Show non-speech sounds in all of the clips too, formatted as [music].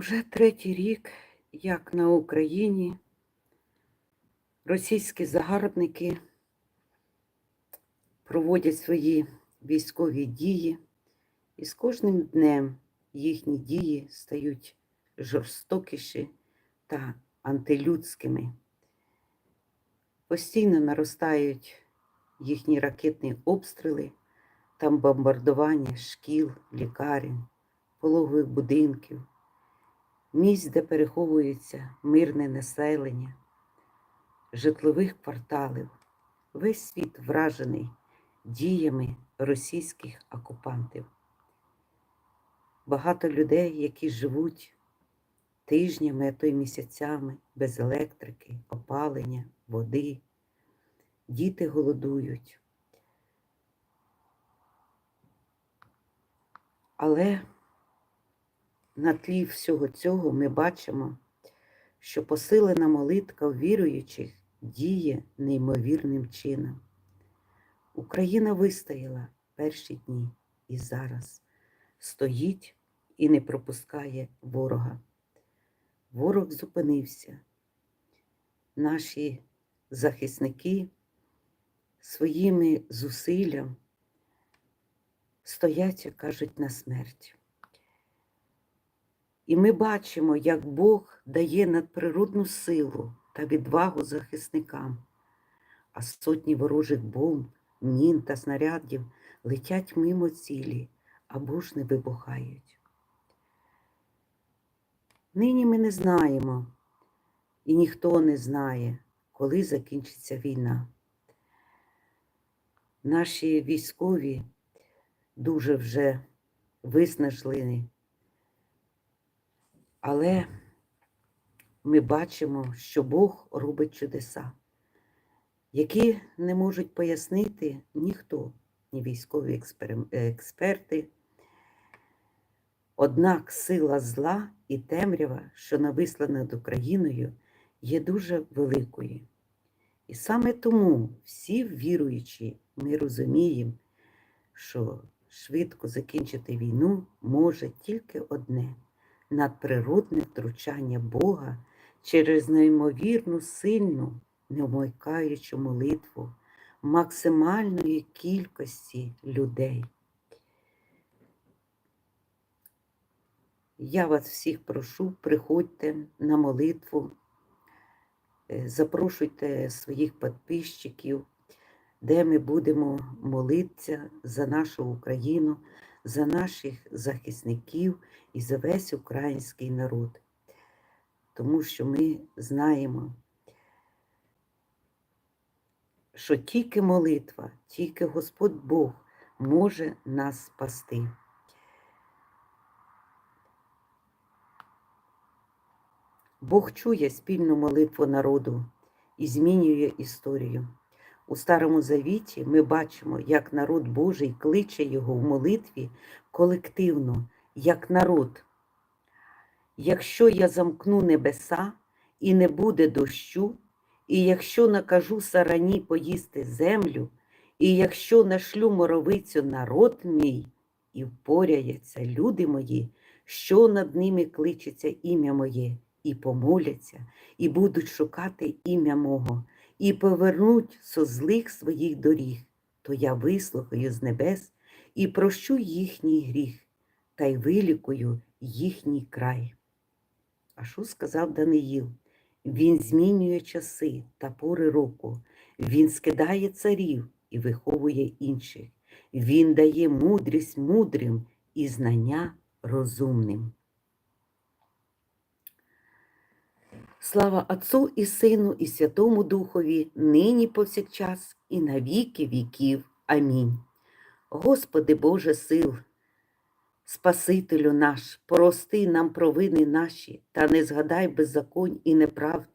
Уже третій рік, як на Україні російські загарбники проводять свої військові дії, і з кожним днем їхні дії стають жорстокіші та антилюдськими. Постійно наростають їхні ракетні обстріли, там бомбардування шкіл, лікарень, пологових будинків, місць, де переховується мирне населення, житлових кварталів. Весь світ вражений діями російських окупантів. Багато людей, які живуть тижнями, а то й місяцями без електрики, опалення, води. Діти голодують. Але на тлі всього цього ми бачимо, що посилена молитва віруючих діє неймовірним чином. Україна вистояла перші дні і зараз стоїть і не пропускає ворога. Ворог зупинився. Наші захисники своїми зусиллям стоять, як кажуть, на смерть. І ми бачимо, як Бог дає надприродну силу та відвагу захисникам, а сотні ворожих бомб, мін та снарядів летять мимо цілі або ж не вибухають. Нині ми не знаємо, і ніхто не знає, коли закінчиться війна. Наші військові дуже вже виснажлені, але ми бачимо, що Бог робить чудеса, які не можуть пояснити ніхто, ні військові експерти. Однак сила зла і темрява, що нависла над Україною, є дуже великою. І саме тому всі віруючі, ми розуміємо, що швидко закінчити війну може тільки одне надприродне втручання Бога через неймовірну сильну, неомойкаючу молитву максимальної кількості людей. Я вас всіх прошу, приходьте на молитву, е, запрошуйте своїх підписчиків, де ми будемо молитися за нашу Україну, за наших захисників і за весь український народ. Тому що ми знаємо, що тільки молитва, тільки Господь Бог може нас спасти. Бог чує спільну молитву народу і змінює історію. У Старому Завіті ми бачимо, як народ Божий кличе його в молитві колективно, як народ. Якщо я замкну небеса і не буде дощу, і якщо накажу сарані поїсти землю, і якщо нашлю моровицю народ мій, і впоряються люди мої, що над ними кличеться ім'я моє і помоляться, і будуть шукати ім'я мого, і повернуть со злих своїх доріг, то я вислухаю з небес і прощу їхній гріх, та й вилікую їхній край. А що сказав Даниїл? Він змінює часи та пори року, він скидає царів і виховує інших. Він дає мудрість мудрим і знання розумним. Слава Отцу і Сину, і Святому Духові, нині повсякчас, і на віки віків. Амінь. Господи Боже сил, Спасителю наш, прости нам провини наші, та не згадай беззаконь і неправд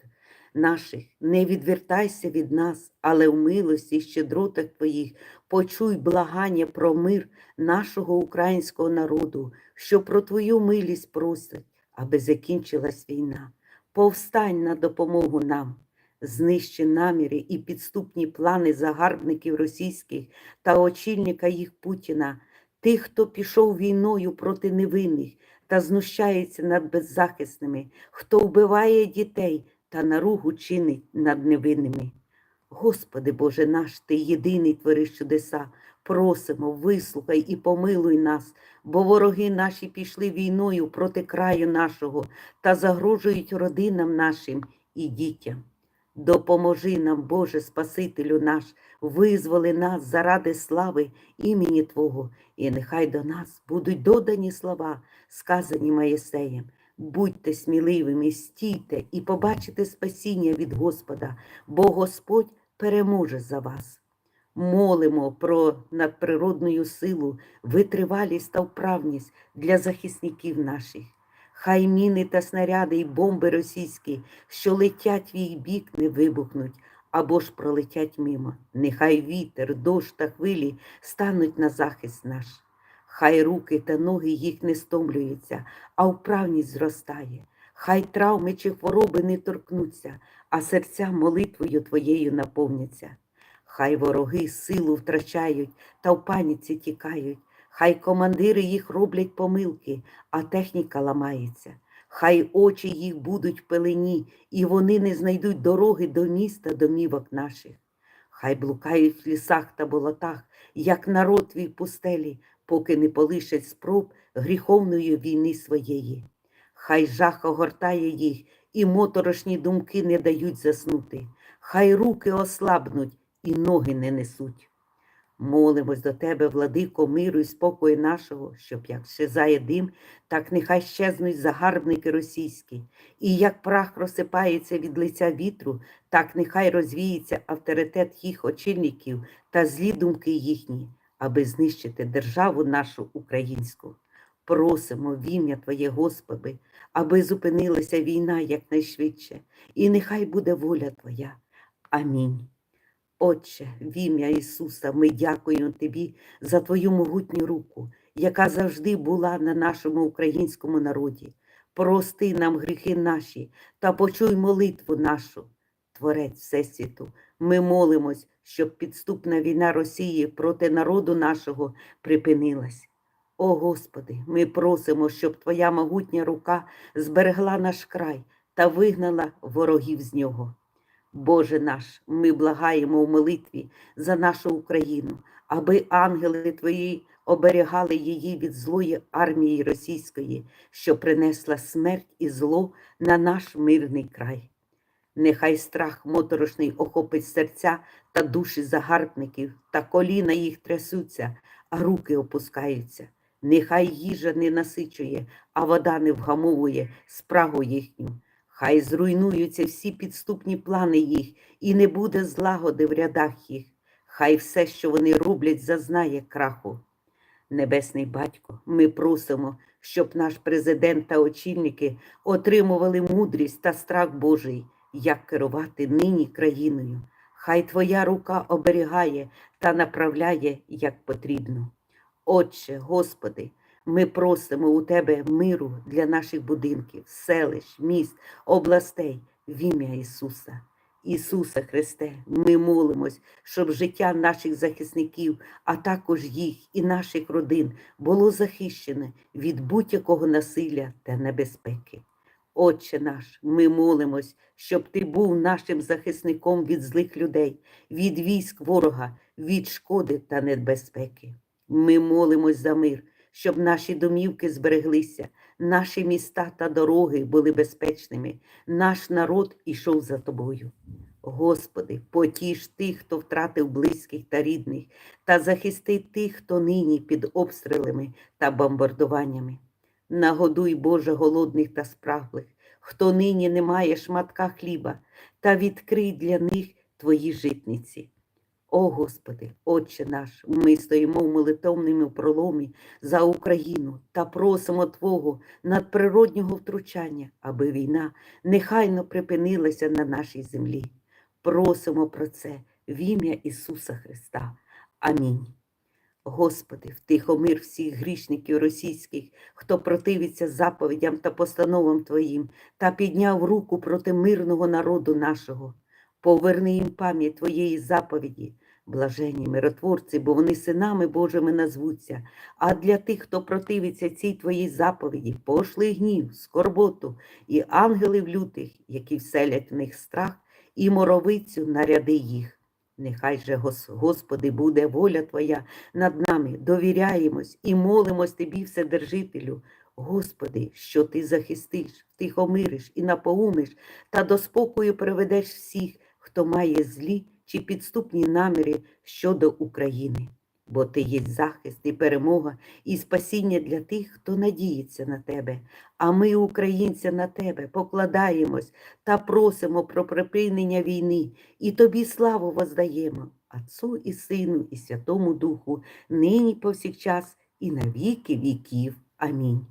наших, не відвертайся від нас, але в милості щедротах Твоїх почуй благання про мир нашого українського народу, що про Твою милість просить, аби закінчилась війна повстань на допомогу нам, знищи наміри і підступні плани загарбників російських та очільника їх Путіна, тих, хто пішов війною проти невинних, та знущається над беззахисними, хто вбиває дітей та наругу чинить над невинними. Господи Боже наш, Ти єдиний твориш чудеса, просимо, вислухай і помилуй нас, бо вороги наші пішли війною проти краю нашого та загрожують родинам нашим і дітям. Допоможи нам, Боже Спасителю наш, визволи нас заради слави імені Твого, і нехай до нас будуть додані слова, сказані Моїсеєм. Будьте сміливими, стійте і побачите спасіння від Господа, бо Господь переможе за вас. Молимо про надприродну силу, витривалість та вправність для захисників наших. Хай міни та снаряди й бомби російські, що летять в їх бік, не вибухнуть або ж пролетять мимо. Нехай вітер, дощ та хвилі стануть на захист наш. Хай руки та ноги їх не стомлюються, а вправність зростає. Хай травми чи хвороби не торкнуться, а серця молитвою твоєю наповняться. Хай вороги силу втрачають та в паніці тікають. Хай командири їх роблять помилки, а техніка ламається. Хай очі їх будуть в пелені, і вони не знайдуть дороги до міста, домівок наших. Хай блукають в лісах та болотах, як народ твій пустелі, поки не полишать спроб гріховної війни своєї. Хай жах огортає їх, і моторошні думки не дають заснути. Хай руки ослабнуть і ноги не несуть. Молимось до тебе, владико, миру і спокою нашого, щоб як щезає дим, так нехай щезнуть загарбники російські, і як прах розсипається від лиця вітру, так нехай розвіється авторитет їх очільників та злі думки їхні, аби знищити державу нашу українську. Просимо в ім'я Твоє, Господи, аби зупинилася війна якнайшвидше, і нехай буде воля Твоя. Амінь. Отче, в ім'я Ісуса, ми дякуємо Тобі за Твою могутню руку, яка завжди була на нашому українському народі. Прости нам гріхи наші та почуй молитву нашу. Творець Всесвіту, ми молимось, щоб підступна війна Росії проти народу нашого припинилась. О Господи, ми просимо, щоб Твоя могутня рука зберегла наш край та вигнала ворогів з нього. Боже наш, ми благаємо в молитві за нашу Україну, аби ангели Твої оберігали її від злої армії російської, що принесла смерть і зло на наш мирний край. Нехай страх моторошний охопить серця та душі загарбників, та коліна їх трясуться, а руки опускаються. Нехай їжа не насичує, а вода не вгамовує спрагу їхню. Хай зруйнуються всі підступні плани їх, і не буде злагоди в рядах їх. Хай все, що вони роблять, зазнає краху. Небесний батько, ми просимо, щоб наш президент та очільники отримували мудрість та страх Божий, як керувати нині країною. Хай Твоя рука оберігає та направляє, як потрібно. Отче, Господи, ми просимо у Тебе миру для наших будинків, селищ, міст, областей в ім'я Ісуса. Ісуса Христе, ми молимось, щоб життя наших захисників, а також їх і наших родин було захищене від будь-якого насилля та небезпеки. Отче наш, ми молимось, щоб Ти був нашим захисником від злих людей, від військ ворога, від шкоди та небезпеки. Ми молимось за мир, щоб наші домівки збереглися, наші міста та дороги були безпечними, наш народ ішов за тобою. Господи, потіш тих, хто втратив близьких та рідних, та захисти тих, хто нині під обстрілами та бомбардуваннями. Нагодуй, Боже, голодних та спраглих, хто нині не має шматка хліба, та відкрий для них твої житниці. О Господи, Отче наш, ми стоїмо в молитовному проломі за Україну та просимо Твого надприроднього втручання, аби війна нехайно припинилася на нашій землі. Просимо про це в ім'я Ісуса Христа. Амінь. Господи, втихомир всіх грішників російських, хто противиться заповідям та постановам Твоїм, та підняв руку проти мирного народу нашого. Поверни їм пам'ять Твоєї заповіді, Блажені миротворці, бо вони синами Божими назвуться. А для тих, хто противиться цій твоїй заповіді, пошли гнів, скорботу і ангелів лютих, які вселять в них страх, і моровицю наряди їх. Нехай же, Господи, буде воля Твоя над нами, довіряємось і молимось Тобі, Вседержителю. Господи, що Ти захистиш, втихомириш і напоумиш, та до спокою приведеш всіх, хто має злі чи підступні наміри щодо України. Бо Ти є захист і перемога, і спасіння для тих, хто надіється на Тебе. А ми, українці, на Тебе покладаємось та просимо про припинення війни, і Тобі славу воздаємо, Отцу і Сину, і Святому Духу, нині повсякчас, і на віки віків. Амінь.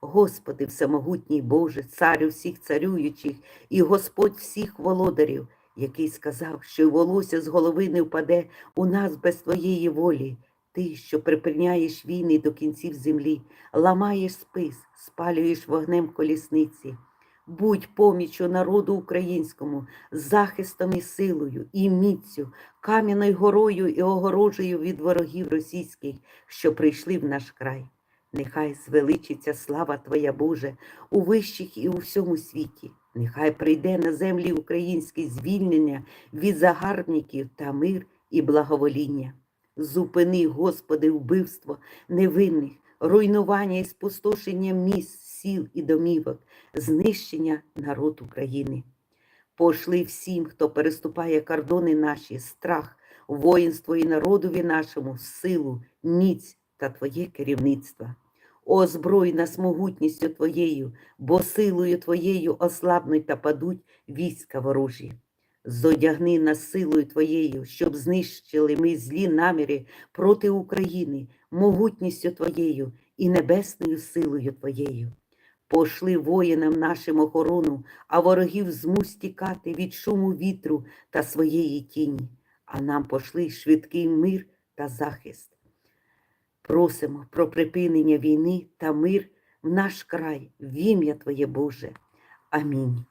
Господи, всемогутній Боже, царю всіх царюючих і Господь всіх володарів, який сказав, що й волосся з голови не впаде у нас без Твоєї волі. Ти, що припиняєш війни до кінців землі, ламаєш спис, спалюєш вогнем колісниці. Будь поміччю народу українському, захистом і силою, і міцю, кам'яною горою і огорожею від ворогів російських, що прийшли в наш край. Нехай звеличиться слава Твоя Боже у вищих і у всьому світі. Нехай прийде на землі українські звільнення від загарбників та мир і благовоління. Зупини, Господи, вбивство невинних, руйнування і спустошення міст, сіл і домівок, знищення народ України. Пошли всім, хто переступає кордони наші, страх, воїнство і народові нашому, силу, міць та Твоє керівництво. Озброй нас могутністю Твоєю, бо силою Твоєю ослабнуть та падуть війська ворожі. Зодягни нас силою Твоєю, щоб знищили ми злі наміри проти України, могутністю Твоєю і небесною силою Твоєю. Пошли воїнам нашим охорону, а ворогів змусь тікати від шуму вітру та своєї тіні, а нам пошли швидкий мир та захист. Просимо про припинення війни та мир в наш край, в ім'я Твоє Боже. Амінь.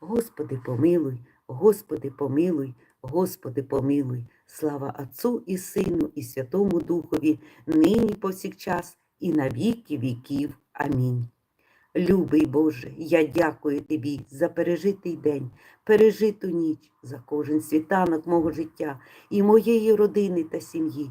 Господи, помилуй, Господи, помилуй, Господи, помилуй. Слава Отцу і Сину, і Святому Духові, нині повсякчас, і на віки віків. Амінь. Любий Боже, я дякую Тобі за пережитий день, пережиту ніч, за кожен світанок мого життя і моєї родини та сім'ї,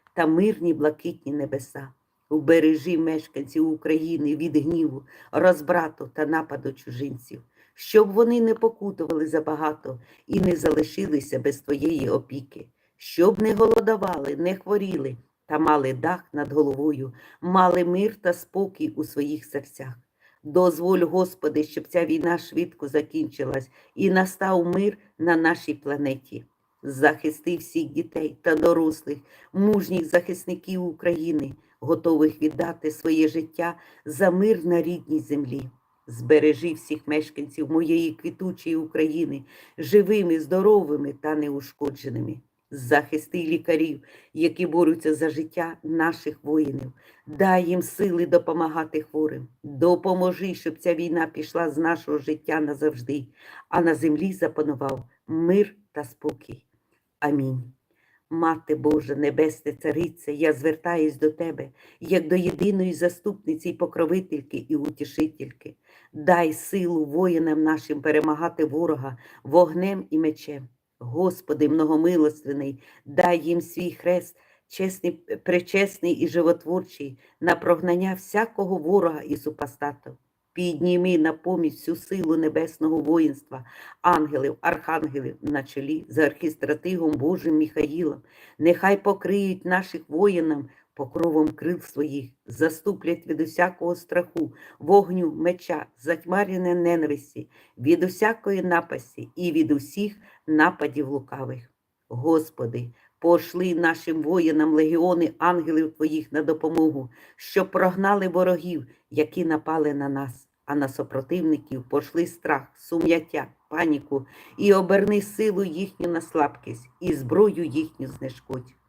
та мирні блакитні небеса. Убережи мешканців України від гніву, розбрату та нападу чужинців, щоб вони не покутували забагато і не залишилися без твоєї опіки, щоб не голодували, не хворіли та мали дах над головою, мали мир та спокій у своїх серцях. Дозволь, Господи, щоб ця війна швидко закінчилась і настав мир на нашій планеті. Захисти всіх дітей та дорослих, мужніх захисників України, готових віддати своє життя за мир на рідній землі. Збережи всіх мешканців моєї квітучої України живими, здоровими та неушкодженими. Захисти лікарів, які борються за життя наших воїнів. Дай їм сили допомагати хворим. Допоможи, щоб ця війна пішла з нашого життя назавжди, а на землі запанував мир та спокій. Амінь. Мати Божа, Небесне Царице, я звертаюсь до Тебе, як до єдиної заступниці й покровительки і утішительки. Дай силу воїнам нашим перемагати ворога вогнем і мечем. Господи, многомилостивний, дай їм свій хрест, чесний, пречесний і животворчий, на прогнання всякого ворога і супостату. Підніми на поміч всю силу небесного воїнства, ангелів, архангелів на чолі з архістратигом Божим Міхаїлом. Нехай покриють наших воїнам покровом крил своїх, заступлять від усякого страху, вогню, меча, затьмарення ненависті, від усякої напасті і від усіх нападів лукавих. Господи, Пошли нашим воїнам легіони ангелів твоїх на допомогу, щоб прогнали ворогів, які напали на нас, а на супротивників пошли страх, сум'яття, паніку і оберни силу їхню на слабкість і зброю їхню знешкодь.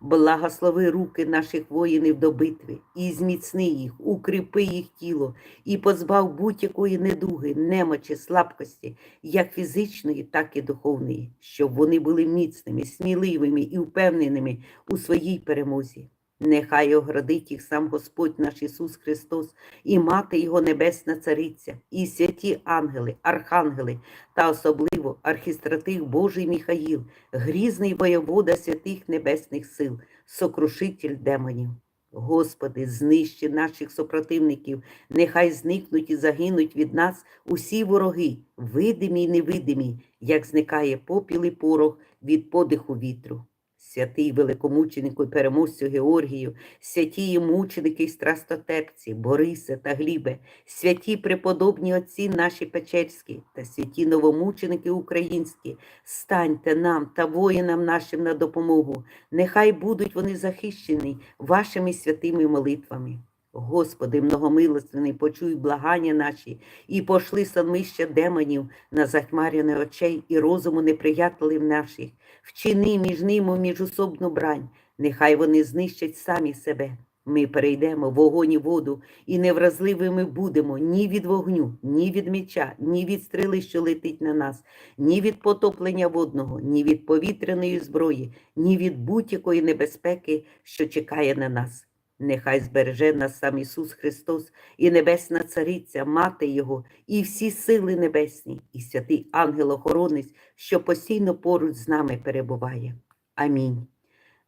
Благослови руки наших воїнів до битви, і зміцни їх, укріпи їх тіло, і позбав будь-якої недуги, немочі, слабкості, як фізичної, так і духовної, щоб вони були міцними, сміливими і впевненими у своїй перемозі. Нехай оградить їх сам Господь наш Ісус Христос, і Мати Його Небесна Цариця, і святі ангели, архангели, та особливо архістратих Божий Міхаїл, грізний воєвода святих небесних сил, сокрушитель демонів. Господи, знищи наших супротивників, нехай зникнуть і загинуть від нас усі вороги, видимі й невидимі, як зникає попіл і порох від подиху вітру. Святий великомученику і переможцю Георгію, святі мученики і страстотерці, Борисе та Глібе, святі преподобні отці наші Печерські та святі новомученики українські, станьте нам та воїнам нашим на допомогу. Нехай будуть вони захищені вашими святими молитвами. Господи, многомилостивний, почуй благання наші і пошли сонмища демонів на захмаряне очей і розуму неприятелів наших, вчини між ними міжусобну брань, нехай вони знищать самі себе. Ми перейдемо вогонь і воду, і невразливими будемо ні від вогню, ні від меча, ні від стріли, що летить на нас, ні від потоплення водного, ні від повітряної зброї, ні від будь-якої небезпеки, що чекає на нас. Нехай збереже нас сам Ісус Христос і Небесна Цариця, Мати Його, і всі сили небесні, і святий ангел-охоронець, що постійно поруч з нами перебуває. Амінь.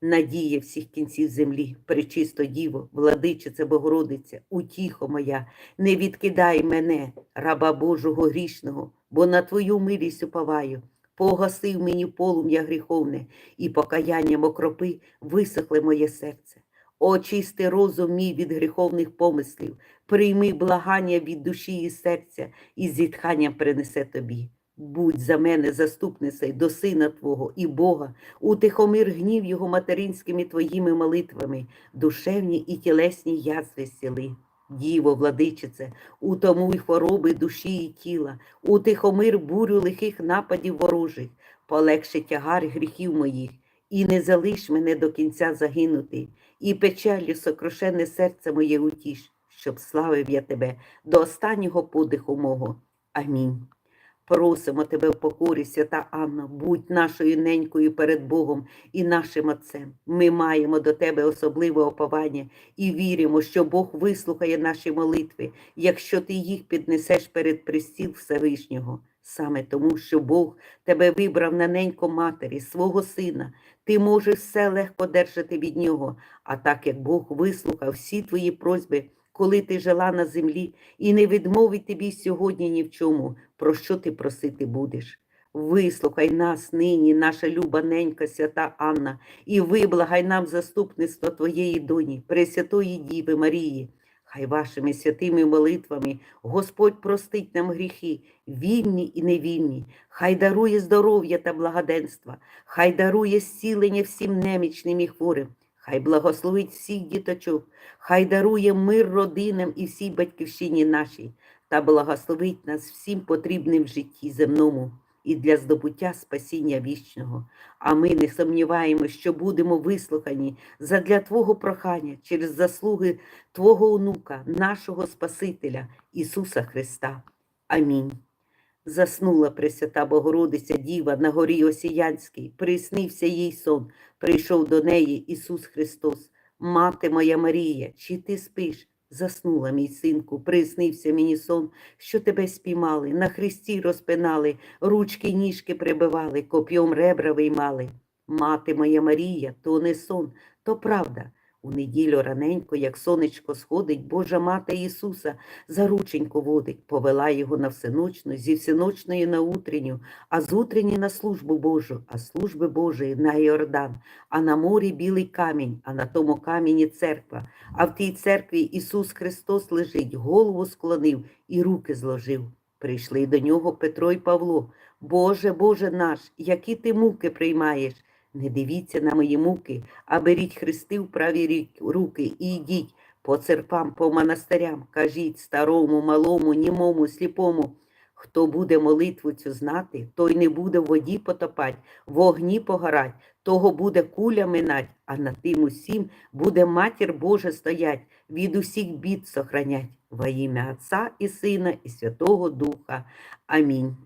Надія всіх кінців землі, пречисто Діво, владичице Богородиця, утіхо моя, не відкидай мене, раба Божого грішного, бо на Твою милість уповаю. Погасив мені полум'я гріховне, і покаянням окропи висохле моє серце. Очисти розум мій від гріховних помислів, прийми благання від душі і серця, і з зітханням принесе тобі. Будь за мене заступницею до Сина Твого і Бога, утихомир гнів Його материнськими Твоїми молитвами, душевні і тілесні язви сіли. Діво, владичице, утомуй хвороби душі і тіла, утихомир бурю лихих нападів ворожих, полегши тягар гріхів моїх, і не залиш мене до кінця загинути, і печалю сокрушене серце моє утіш, щоб славив я тебе до останнього подиху мого. Амінь. Просимо тебе в покорі, свята Анна, будь нашою ненькою перед Богом і нашим Отцем. Ми маємо до тебе особливе оповання і віримо, що Бог вислухає наші молитви, якщо ти їх піднесеш перед пристіл Всевишнього. Саме тому, що Бог тебе вибрав на ненько матері, свого сина, ти можеш все легко держати від нього, а так як Бог вислухав всі твої просьби, коли ти жила на землі, і не відмовить тобі сьогодні ні в чому, про що ти просити будеш. Вислухай нас нині, наша люба ненька, свята Анна, і виблагай нам заступництво Твоєї доні, Пресвятої Діви Марії. Хай вашими святими молитвами Господь простить нам гріхи, вільні і невільні, хай дарує здоров'я та благоденства, хай дарує зцілення всім немічним і хворим, хай благословить всіх діточок, хай дарує мир родинам і всій батьківщині нашій, та благословить нас всім потрібним в житті земному і для здобуття спасіння вічного. А ми не сумніваємося, що будемо вислухані задля Твого прохання через заслуги Твого онука, нашого Спасителя Ісуса Христа. Амінь. Заснула Пресвята Богородиця Діва на горі Осіянській, приснився їй сон, прийшов до неї Ісус Христос. Мати моя Марія, чи ти спиш? Заснула, мій синку, приснився мені сон, що тебе спіймали, на хресті розпинали, ручки й ніжки прибивали, коп'єм ребра виймали. Мати моя Марія, то не сон, то правда. У неділю раненько, як сонечко сходить, Божа мати Ісуса за рученьку водить, повела його на всеночну, зі всеночної на утренню, а з утренні на службу Божу, а служби Божої на Йордан, а на морі білий камінь, а на тому камені церква. А в тій церкві Ісус Христос лежить, голову склонив і руки зложив. Прийшли до нього Петро й Павло. Боже, Боже наш, які ти муки приймаєш, Не дивіться на мої муки, а беріть хрести в праві руки і йдіть по церквам, по монастирям, кажіть старому, малому, німому, сліпому. Хто буде молитву цю знати, той не буде в воді потопать, в огні погорать, того буде куля минать, а над тим усім буде матір Божа стоять, від усіх бід сохранять. Во ім'я Отця і Сина, і Святого Духа. Амінь.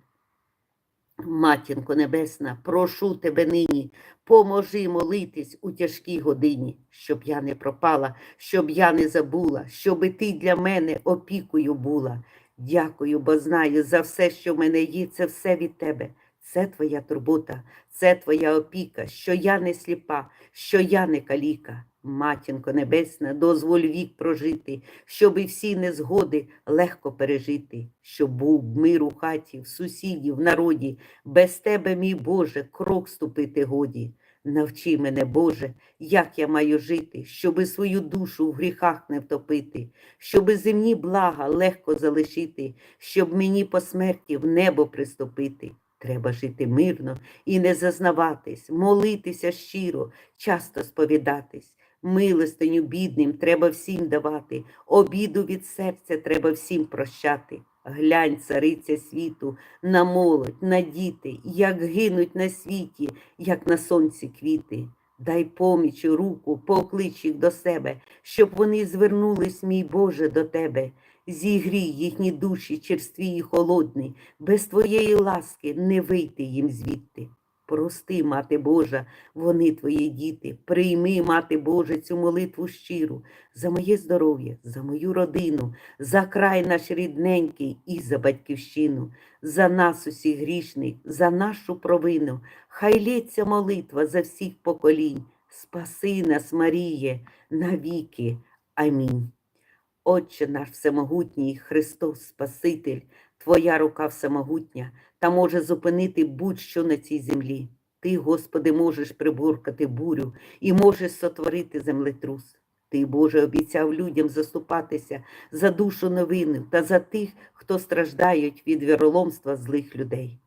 Матінко Небесна, прошу тебе нині, поможи молитись у тяжкій годині, щоб я не пропала, щоб я не забула, щоби ти для мене опікою була. Дякую, бо знаю за все, що в мене є, це все від тебе. Це твоя турбота, це твоя опіка, що я не сліпа, що я не каліка. Матінко Небесна, дозволь вік прожити, щоби всі незгоди легко пережити, щоб був мир у хаті, в сусідів, в народі, без тебе, мій Боже, крок ступити годі. Навчи мене, Боже, як я маю жити, щоби свою душу в гріхах не втопити, щоби земні блага легко залишити, щоб мені по смерті в небо приступити. Треба жити мирно і не зазнаватись, молитися щиро, часто сповідатись. Милостиню бідним треба всім давати, обіду від серця треба всім прощати. Глянь, цариця світу, на молодь, на діти, як гинуть на світі, як на сонці квіти. Дай поміч руку, поклич їх до себе, щоб вони звернулись, мій Боже, до тебе. Зігрій їхні душі черстві і холодні, без твоєї ласки не вийти їм звідти. Прости, мати Божа, вони твої діти. Прийми, мати Божа, цю молитву щиру за моє здоров'я, за мою родину, за край наш рідненький і за батьківщину, за нас усіх грішних, за нашу провину. Хай лється молитва за всіх поколінь. Спаси нас, Маріє, навіки. Амінь. Отче наш всемогутній, Христос Спаситель, Твоя рука всемогутня та може зупинити будь-що на цій землі. Ти, Господи, можеш приборкати бурю і можеш сотворити землетрус. Ти, Боже, обіцяв людям заступатися за душу новини та за тих, хто страждають від віроломства злих людей.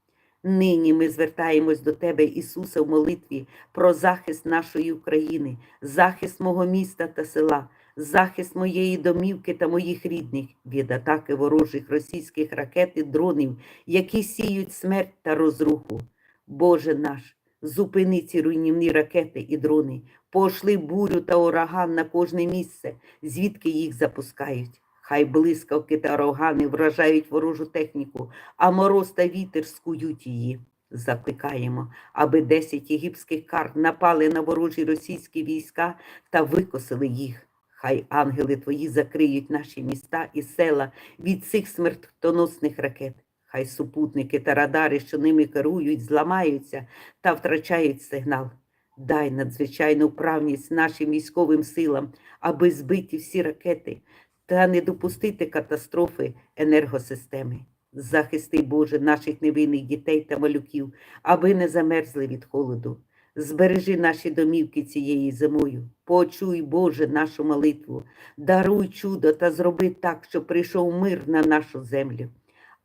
Нині ми звертаємось до Тебе, Ісусе, в молитві про захист нашої України, захист мого міста та села, захист моєї домівки та моїх рідних від атаки ворожих російських ракет і дронів, які сіють смерть та розруху. Боже наш, зупини ці руйнівні ракети і дрони, пошли бурю та ураган на кожне місце, звідки їх запускають. Хай блискавки та урагани вражають ворожу техніку, а мороз та вітер скують її. Закликаємо, аби десять єгипських карт напали на ворожі російські війська та викосили їх. Хай ангели твої закриють наші міста і села від цих смертоносних ракет. Хай супутники та радари, що ними керують, зламаються та втрачають сигнал. Дай надзвичайну вправність нашим військовим силам, аби збиті всі ракети та не допустити катастрофи енергосистеми. Захисти, Боже, наших невинних дітей та малюків, аби не замерзли від холоду. Збережи наші домівки цією зимою. Почуй, Боже, нашу молитву, даруй чудо та зроби так, щоб прийшов мир на нашу землю.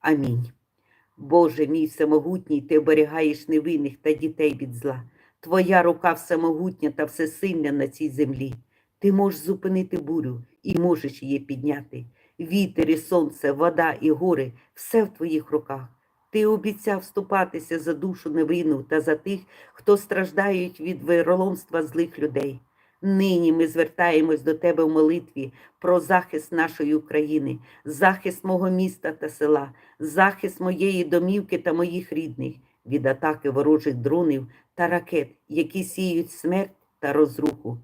Амінь. Боже мій всемогутній, ти оберігаєш невинних та дітей від зла. Твоя рука всемогутня та всесильна на цій землі. Ти можеш зупинити бурю і можеш її підняти. Вітер і сонце, вода і гори все в твоїх руках. Ти обіцяв вступатися за душу невинну та за тих, хто страждають від вироломства злих людей. Нині ми звертаємось до тебе в молитві про захист нашої України, захист мого міста та села, захист моєї домівки та моїх рідних від атаки ворожих дронів та ракет, які сіють смерть та розруху.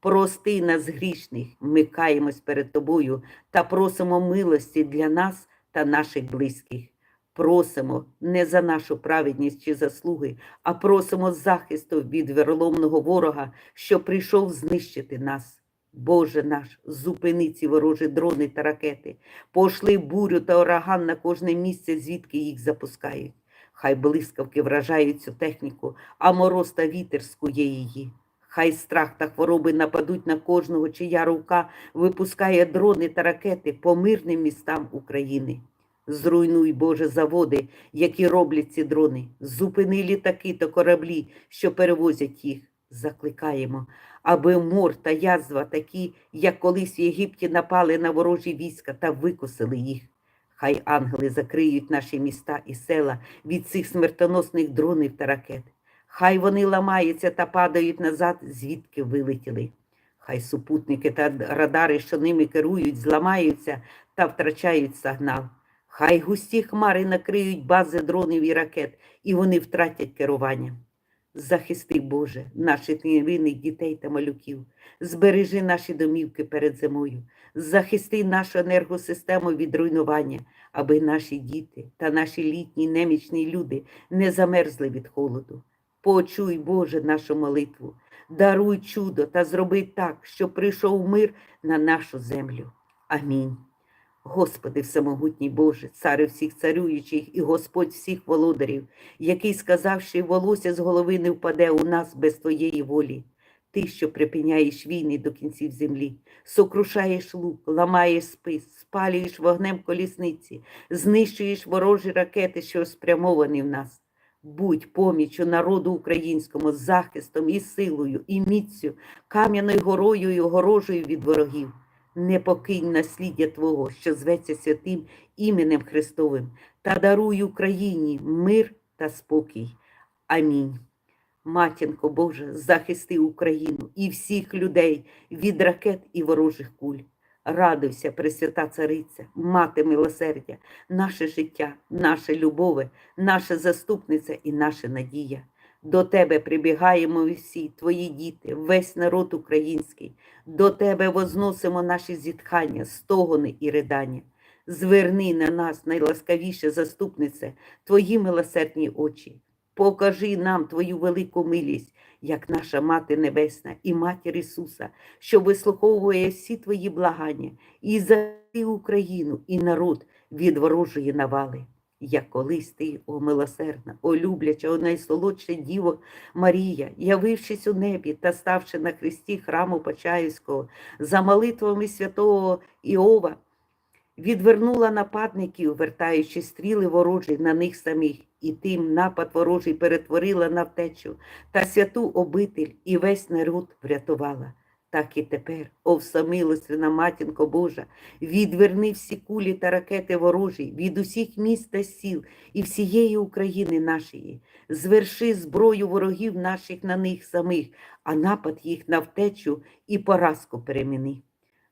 Прости нас грішних, ми каємось перед тобою та просимо милості для нас та наших близьких. Просимо не за нашу праведність чи заслуги, а просимо захисту від верломного ворога, що прийшов знищити нас. Боже наш, зупини ці ворожі дрони та ракети, пошли бурю та ураган на кожне місце, звідки їх запускають. Хай блискавки вражають цю техніку, а мороз та вітер скує її. Хай страх та хвороби нападуть на кожного, чия рука випускає дрони та ракети по мирним містам України. Зруйнуй, Боже, заводи, які роблять ці дрони. Зупини літаки та кораблі, що перевозять їх. Закликаємо, аби мор та язва такі, як колись в Єгипті напали на ворожі війська та викосили їх. Хай ангели закриють наші міста і села від цих смертоносних дронів та ракет. Хай вони ламаються та падають назад, звідки вилетіли. Хай супутники та радари, що ними керують, зламаються та втрачають сигнал. Хай густі хмари накриють бази дронів і ракет, і вони втратять керування. Захисти, Боже, наших невинних дітей та малюків, збережи наші домівки перед зимою, захисти нашу енергосистему від руйнування, аби наші діти та наші літні немічні люди не замерзли від холоду. Почуй, Боже, нашу молитву, даруй чудо та зроби так, щоб прийшов мир на нашу землю. Амінь. Господи всемогутній Боже, цари всіх царюючих і Господь всіх володарів, який сказав, що волосся з голови не впаде у нас без Твоєї волі. Ти, що припиняєш війни до кінців землі, сокрушаєш лук, ламаєш спис, спалюєш вогнем колісниці, знищуєш ворожі ракети, що спрямовані в нас. Будь поміччю народу українському, захистом і силою, і міцю, кам'яною горою і огорожею від ворогів. Не покинь насліддя Твого, що зветься святим іменем Христовим, та даруй Україні мир та спокій. Амінь. Матінко Божа, захисти Україну і всіх людей від ракет і ворожих куль. Радуйся, Пресвята Цариця, Мати милосердя, наше життя, наша любове, наша заступниця і наша надія. До тебе прибігаємо всі, твої діти, весь народ український. До тебе возносимо наші зітхання, стогони і ридання. Зверни на нас, найласкавіше заступнице, твої милосердні очі. Покажи нам твою велику милість, як наша Мати Небесна і Матір Ісуса, що вислуховує всі твої благання і за Україну і народ від ворожої навали. Як колись ти, о милосердна, о любляча, о найсолодша Діво Марія, явившись у небі та ставши на хресті храму Почаївського, за молитвами святого Іова, відвернула нападників, вертаючи стріли ворожі на них самих, і тим напад ворожий перетворила на втечу, та святу обитель і весь народ врятувала. Так і тепер, о всамилостивна матінко Божа, відверни всі кулі та ракети ворожі від усіх міст та сіл і всієї України нашої, зверши зброю ворогів наших на них самих, а напад їх на втечу і поразку переміни.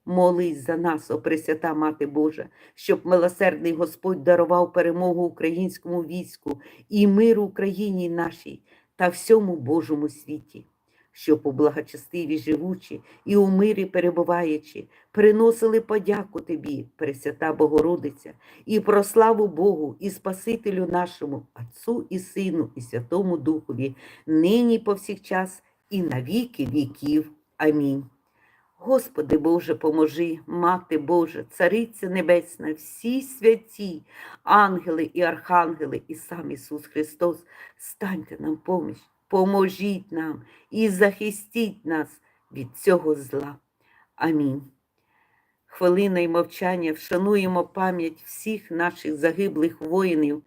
Молись за нас, о Пресвята Мати Божа, щоб милосердний Господь дарував перемогу українському війську і мир Україні нашій та всьому Божому світі щоб у благочестиві живучі і у мирі перебуваючи, приносили подяку Тобі, Пресвята Богородиця, і про славу Богу і Спасителю нашому, Отцу і Сину, і Святому Духові, нині повсякчас, і на віки віків. Амінь. Господи Боже, поможи, Мати Божа, Цариця Небесна, всі святі, ангели і архангели, і сам Ісус Христос, станьте нам поміч поможіть нам і захистіть нас від цього зла. Амінь. Хвилиною мовчання вшануємо пам'ять всіх наших загиблих воїнів,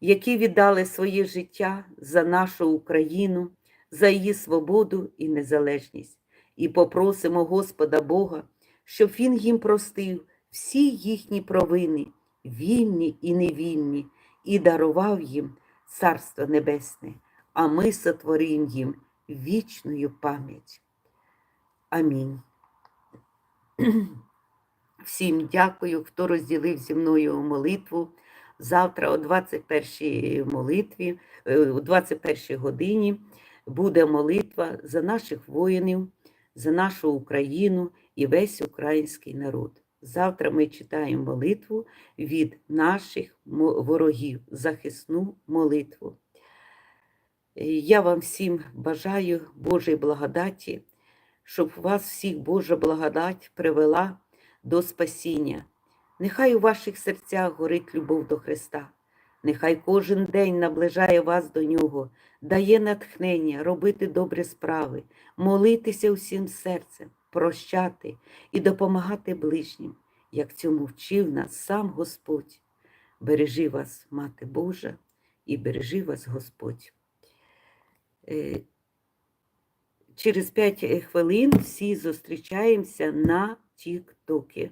які віддали своє життя за нашу Україну, за її свободу і незалежність, і попросимо Господа Бога, щоб Він їм простив всі їхні провини, вільні і невільні, і дарував їм Царство Небесне а ми сотворим їм вічною пам'ять. Амінь. [clears throat] Всім дякую, хто розділив зі мною молитву. Завтра о 21 молитві, е, о 21 годині буде молитва за наших воїнів, за нашу Україну і весь український народ. Завтра ми читаємо молитву від наших ворогів, захисну молитву. Я вам всім бажаю Божої благодаті, щоб вас всіх Божа благодать привела до спасіння. Нехай у ваших серцях горить любов до Христа, нехай кожен день наближає вас до Нього, дає натхнення робити добрі справи, молитися усім серцем, прощати і допомагати ближнім, як цьому вчив нас сам Господь. Бережи вас, Мати Божа, і бережи вас Господь. Е, Через 5 хвилин всі зустрічаємося на Тік-Токі.